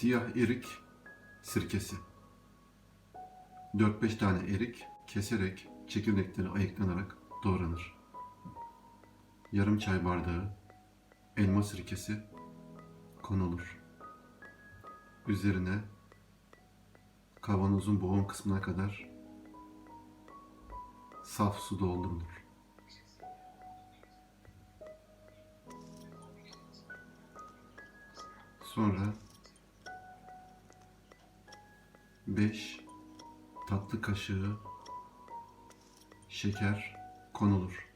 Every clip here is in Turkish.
Siyah erik sirkesi. 4-5 tane erik keserek çekirdekleri ayıklanarak doğranır. Yarım çay bardağı elma sirkesi konulur. Üzerine kavanozun boğum kısmına kadar saf su doldurulur. Sonra 5 tatlı kaşığı şeker konulur.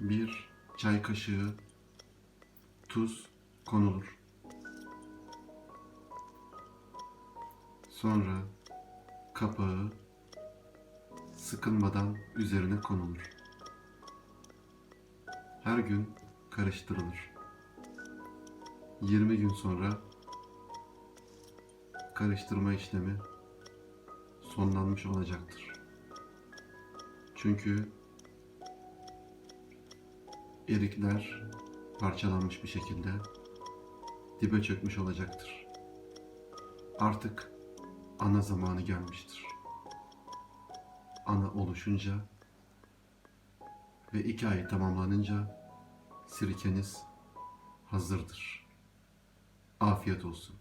1 çay kaşığı tuz konulur. Sonra kapağı sıkılmadan üzerine konulur. Her gün karıştırılır. 20 gün sonra karıştırma işlemi sonlanmış olacaktır. Çünkü erikler parçalanmış bir şekilde dibe çökmüş olacaktır. Artık ana zamanı gelmiştir. Ana oluşunca ve iki ay tamamlanınca sirkeniz hazırdır. Afiyet olsun.